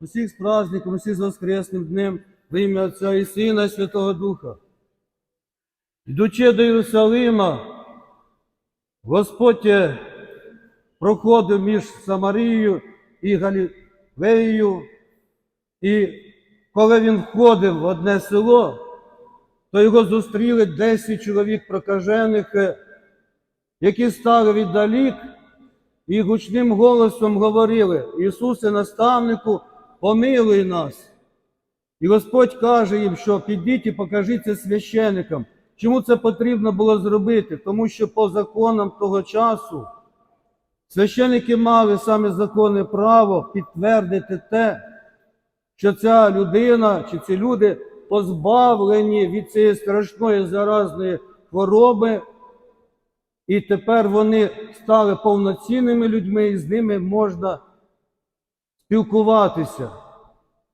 усіх з праздником, усіх з Воскресним днем, в ім'я Отця і Сина, і Святого Духа. Йдучи до Єрусалима, Господь е, проходив між Самарією і Галілеєю, і коли він входив в одне село, то його зустріли 10 чоловік прокажених, е, які стали віддалік і гучним голосом говорили: Ісусе, наставнику, помилуй нас. І Господь каже їм, що підіть і покажіться священикам. Чому це потрібно було зробити? Тому що по законам того часу священики мали саме законне право підтвердити те, що ця людина чи ці люди позбавлені від цієї страшної заразної хвороби, і тепер вони стали повноцінними людьми, і з ними можна спілкуватися.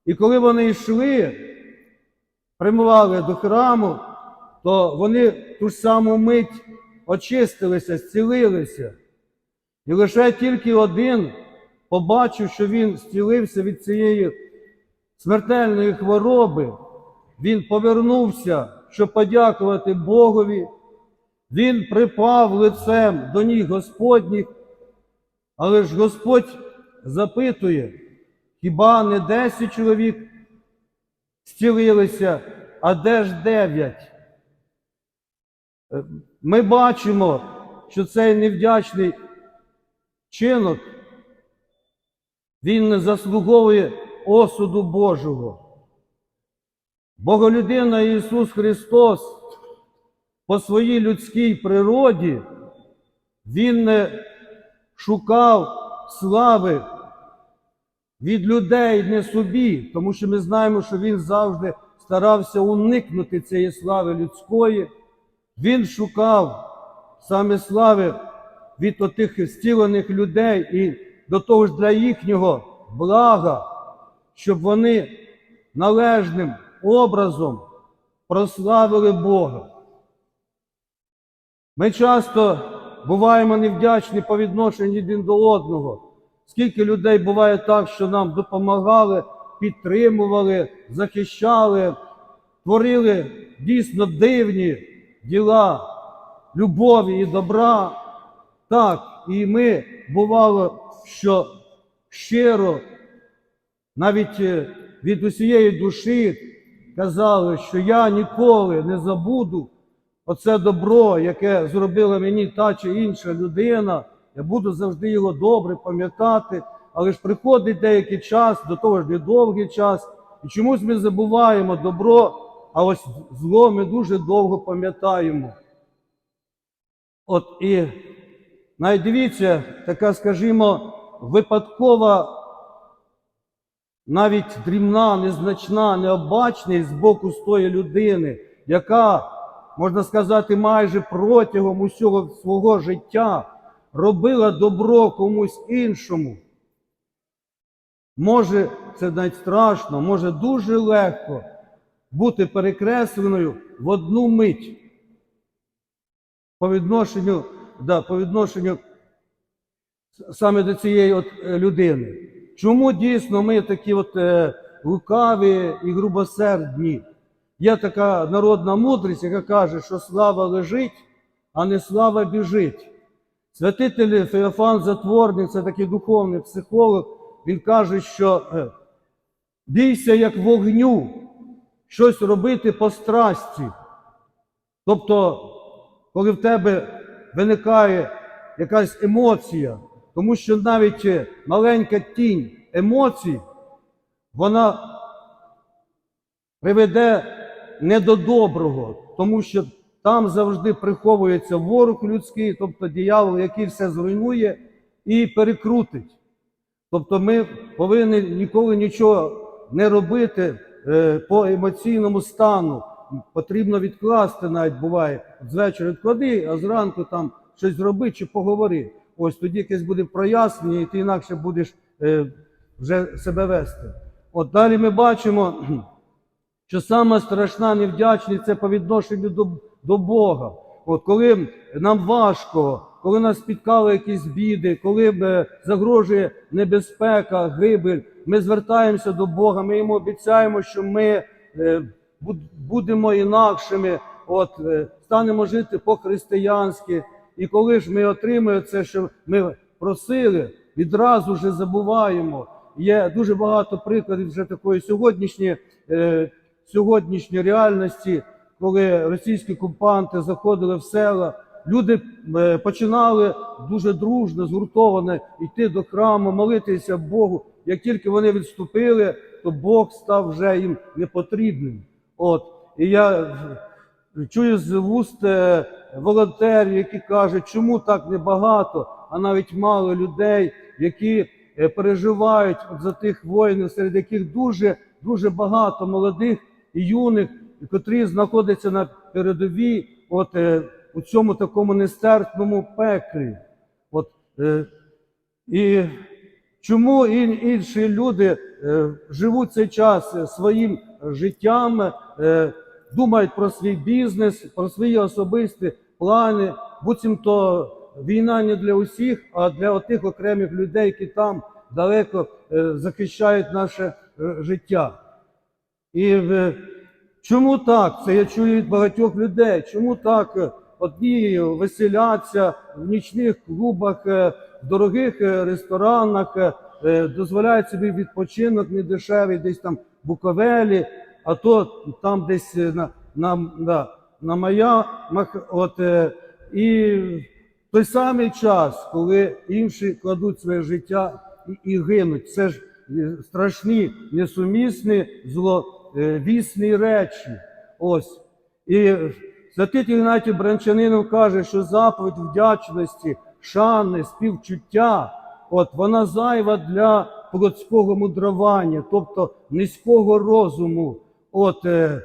І коли вони йшли, прямували до храму, то вони ту ж саму мить очистилися, зцілилися. І лише тільки один побачив, що він зцілився від цієї смертельної хвороби, він повернувся, щоб подякувати Богові. Він припав лицем до ніг Господніх, але ж Господь запитує, хіба не десять чоловік зцілилися, а де ж дев'ять? Е, Ми бачимо, що цей невдячний чинок, він не заслуговує осуду Божого. Боголюдина Ісус Христос по своїй людській природі, Він не шукав слави від людей не собі, тому що ми знаємо, що Він завжди старався уникнути цієї слави людської. Він шукав саме слави від отих зцілених людей і до того ж для їхнього блага, щоб вони належним образом прославили Бога. Ми часто буваємо невдячні по відношенню один до одного. Скільки людей буває так, що нам допомагали, підтримували, захищали, творили дійсно дивні діла любові і добра. Так, і ми бувало, що щиро, навіть е, від усієї душі казали, що я ніколи не забуду оце добро, яке зробила мені та чи інша людина. Я буду завжди його добре пам'ятати, але ж приходить деякий час, до того ж недовгий час, і чомусь ми забуваємо добро, а ось зло ми дуже довго пам'ятаємо. От і навіть така, скажімо, випадкова, навіть дрібна, незначна, необачність з боку з тої людини, яка, можна сказати, майже протягом усього свого життя робила добро комусь іншому. Може, це навіть страшно, може дуже легко бути перекресленою в одну мить по відношенню, да, по відношенню саме до цієї от е, людини. Чому дійсно ми такі от е, лукаві і грубосердні? Є така народна мудрість, яка каже, що слава лежить, а не слава біжить. Святитель Феофан Затворник, це такий духовний психолог, він каже, що е, бійся як вогню, щось робити по страсті. Тобто, коли в тебе виникає якась емоція, тому що навіть е, маленька тінь емоцій, вона приведе не до доброго, тому що там завжди приховується ворог людський, тобто диявол, який все зруйнує і перекрутить. Тобто ми повинні ніколи нічого не робити е, по емоційному стану. Потрібно відкласти навіть буває. З вечора відклади, а зранку там щось зроби чи поговори. Ось тоді якесь буде прояснення, і ти інакше будеш е, вже себе вести. От далі ми бачимо, що сама страшна невдячність це по відношенню до, до Бога. От коли нам важко, коли нас спіткали якісь біди, коли загрожує небезпека, гибель, ми звертаємося до Бога, ми йому обіцяємо, що ми е, будемо інакшими, от, е, станемо жити по-християнськи. І коли ж ми отримуємо це, що ми просили, відразу вже забуваємо. Є дуже багато прикладів вже такої сьогоднішньої, е, сьогоднішньої реальності, коли російські окупанти заходили в села, люди е, починали дуже дружно, згуртовано йти до храму, молитися Богу. Як тільки вони відступили, то Бог став вже їм непотрібним. От і я чую з вуст е, волонтерів, які кажуть, чому так небагато, а навіть мало людей, які е, переживають за тих воїнів, серед яких дуже дуже багато молодих юних, котрі знаходяться на передовій, от е, у цьому такому нестерпному пеклі. От, е, і чому ін- інші люди е, живуть цей час своїм життям, е, думають про свій бізнес, про свої особисті плани, буцімто війна не для усіх, а для тих окремих людей, які там далеко е, захищають наше е, життя. І чому так? Це я чую від багатьох людей. Чому так е, одні веселяться в нічних клубах, е, в дорогих е, ресторанах, дозволяють собі відпочинок недешевий, десь там Буковелі, а то там десь на, на, на, на маямах. От, і в той самий час, коли інші кладуть своє життя і, і гинуть. Це ж страшні, несумісні, зловісні речі. Ось. І святий Ігнатій Бранчанинов каже, що заповідь вдячності, шани, співчуття, от вона зайва для плотського мудрування, тобто низького розуму. От, е,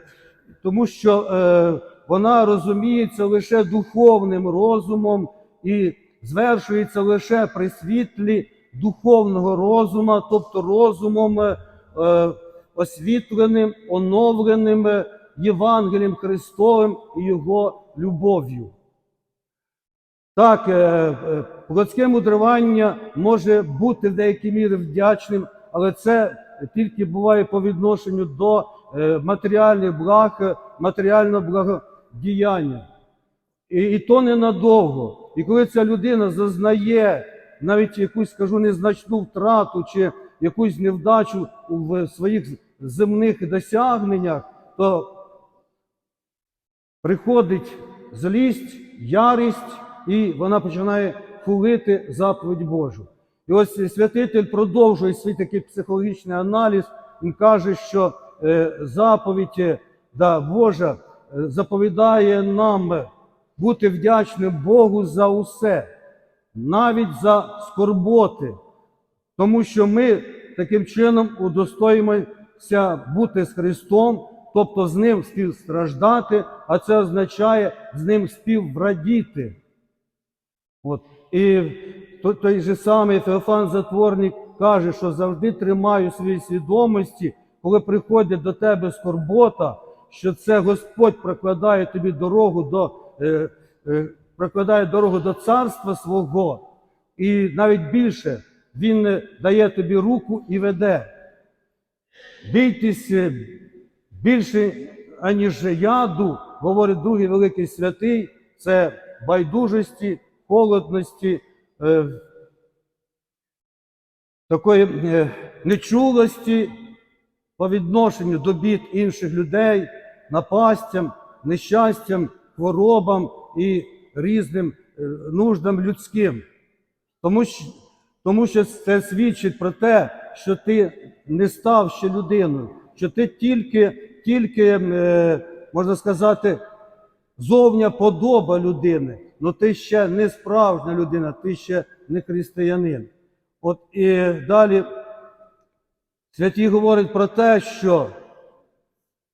тому що е, вона розуміється лише духовним розумом і звершується лише при світлі духовного розума, тобто розумом е, е, освітленим, оновленим Євангелієм Христовим і Його любов'ю. Так, е, е, плотське мудрування може бути в деякій мірі вдячним, але це тільки буває по відношенню до е, матеріальних благ, матеріального благодіяння. І, і то ненадовго. І коли ця людина зазнає навіть якусь, скажу, незначну втрату чи якусь невдачу в своїх земних досягненнях, то приходить злість, ярість, і вона починає хулити заповідь Божу. І ось святитель продовжує свій такий психологічний аналіз. Він каже, що е, заповідь е, да, Божа е, заповідає нам бути вдячним Богу за усе, навіть за скорботи, тому що ми таким чином удостоїмося бути з Христом, тобто з Ним співстраждати, а це означає з Ним співрадіти. От. І той, же самий Феофан Затворник каже, що завжди тримаю в своїй свідомості, коли приходить до тебе скорбота, що це Господь прокладає тобі дорогу до, е, е, прокладає дорогу до царства свого, і навіть більше Він дає тобі руку і веде. Бійтесь е, більше, аніж яду, говорить другий великий святий, це байдужості, холодності, е, такої е, нечулості по відношенню до бід інших людей, напастям, нещастям, хворобам і різним е, нуждам людським. Тому що, тому що це свідчить про те, що ти не став ще людиною, що ти тільки, тільки е, можна сказати, зовня подоба людини, але ти ще не справжня людина, ти ще не християнин. От і далі святі говорять про те, що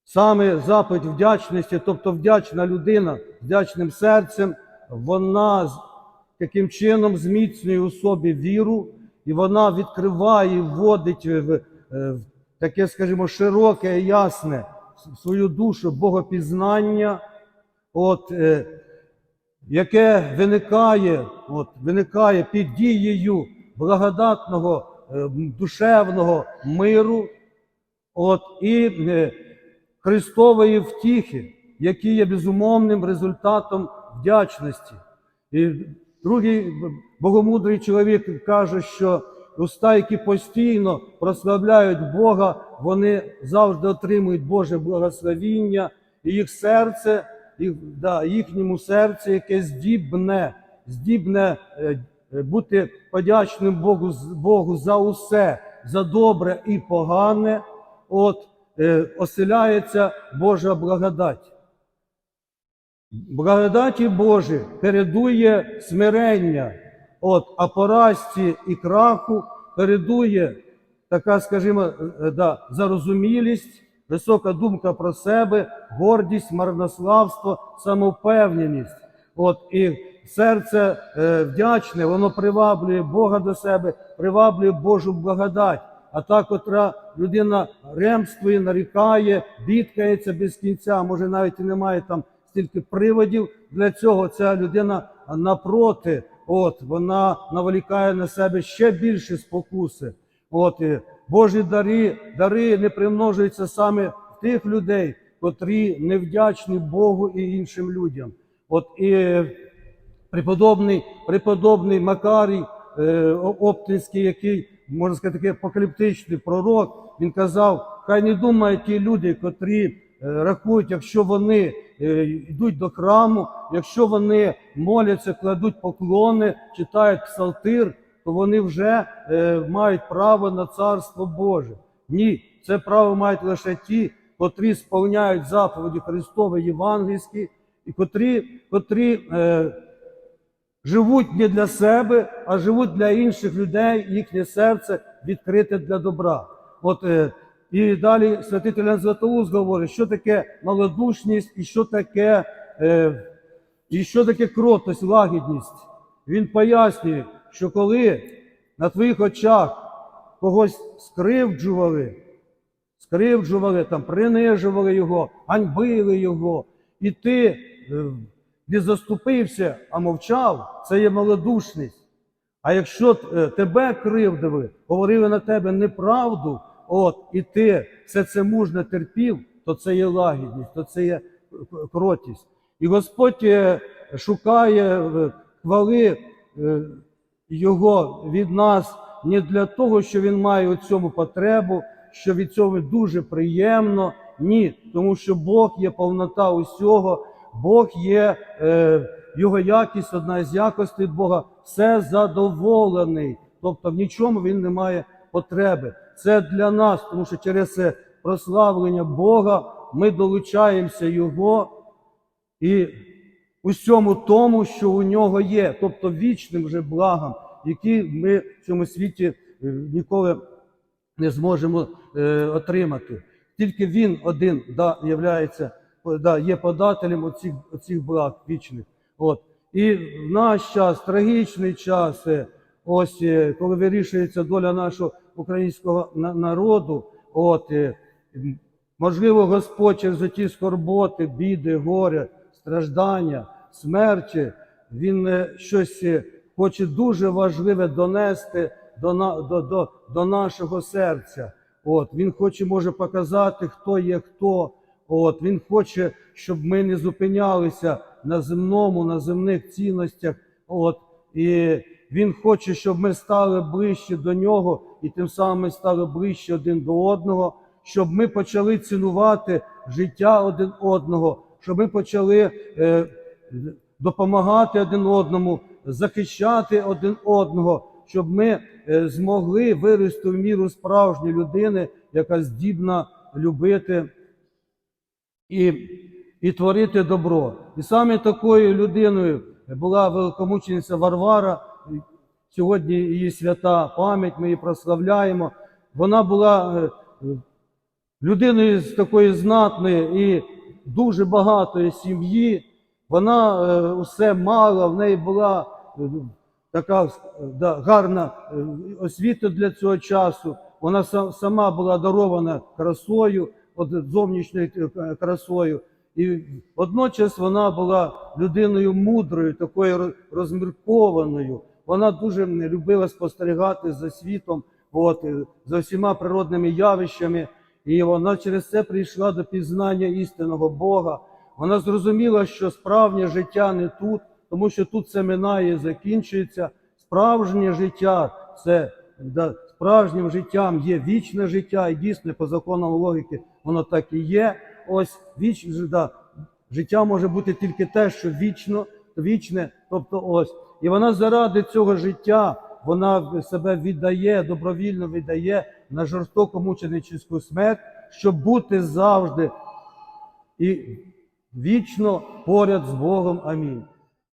саме заповідь вдячності, тобто вдячна людина вдячним серцем, вона таким чином зміцнює у собі віру, і вона відкриває вводить в, е, в таке, скажімо, широке ясне свою душу богопізнання. От, е, яке виникає, от, виникає під дією благодатного е, душевного миру, от, і е, Христової втіхи, які є безумовним результатом вдячності. І другий богомудрий чоловік каже, що уста, які постійно прославляють Бога, вони завжди отримують Боже благословіння, і їх серце, їх, да, їхньому серці, яке здібне, здібне е, е, бути подячним Богу, Богу за усе, за добре і погане, от е, оселяється Божа благодать. Благодаті Божі передує смирення, от, поразці і краху передує така, скажімо, е, да, зарозумілість, висока думка про себе, гордість, марнославство, самовпевненість. От, і серце е, вдячне, воно приваблює Бога до себе, приваблює Божу благодать. А та, котра людина ремствує, нарікає, бідкається без кінця, може навіть і немає там стільки приводів для цього. Ця людина напроти, от вона наволікає на себе ще більше спокуси. От і Божі дари, дари не примножуються саме в тих людей, котрі невдячні Богу і іншим людям. От і преподобний, преподобний Макарій е, Оптинський, який, можна сказати, такий апокаліптичний пророк, він казав, хай не думають ті люди, котрі рахують, якщо вони е, йдуть до храму, якщо вони моляться, кладуть поклони, читають псалтир, то вони вже е, мають право на царство Боже. Ні, це право мають лише ті, котрі сповняють заповіді Христові євангельські, і котрі, котрі е, живуть не для себе, а живуть для інших людей, їхнє серце відкрите для добра. От, е, і далі святитель Ян Златоуст говорить, що таке малодушність і що таке, е, і що таке кротость, лагідність. Він пояснює, що коли на твоїх очах когось скривджували, скривджували, там, принижували його, ганьбили його, і ти е, не заступився, а мовчав, це є малодушність. А якщо е, тебе кривдили, говорили на тебе неправду, от, і ти все це мужно терпів, то це є лагідність, то це є кротість. І Господь е, шукає е, хвали е, його від нас не для того, що він має у цьому потребу, що від цього дуже приємно. Ні, тому що Бог є повнота усього, Бог є е, його якість, одна з якостей Бога, все задоволений. Тобто в нічому він не має потреби. Це для нас, тому що через прославлення Бога ми долучаємося Його і усьому тому, що у нього є, тобто вічним вже благом, які ми в цьому світі е, ніколи не зможемо е, отримати. Тільки він один да, являється, да, є подателем оцих, оцих благ вічних. От. І в наш час, трагічний час, е, ось е, коли вирішується доля нашого українського народу, от, е, можливо, Господь через ті скорботи, біди, горя, страждання, смерті, Він е, щось е, хоче дуже важливе донести до, до, до, до нашого серця. От, він хоче, може, показати, хто є хто. От, він хоче, щоб ми не зупинялися на земному, на земних цінностях. От, і він хоче, щоб ми стали ближче до нього, і тим самим ми стали ближче один до одного, щоб ми почали цінувати життя один одного, щоб ми почали е, допомагати один одному, захищати один одного, щоб ми е, змогли вирости в міру справжньої людини, яка здібна любити і, і творити добро. І саме такою людиною була великомучениця Варвара. Сьогодні її свята пам'ять, ми її прославляємо. Вона була е, людиною з такої знатної і дуже багатої сім'ї. Вона е, усе мала, в неї була е, така да, гарна освіта для цього часу. Вона сама була дарована красою, от зовнішньою красою. І водночас вона була людиною мудрою, такою розміркованою. Вона дуже любила спостерігати за світом, от, е, за всіма природними явищами. І вона через це прийшла до пізнання істинного Бога. Вона зрозуміла, що справжнє життя не тут, тому що тут це минає і закінчується. Справжнє життя це справжнім життям є вічне життя, і дійсно по законам логіки воно так і є. Ось віч, да, життя може бути тільки те, що вічно, вічне, тобто ось. І вона заради цього життя вона себе віддає, добровільно віддає на жорстоку мученическу смерть, щоб бути завжди і вічно поряд з Богом. Амінь.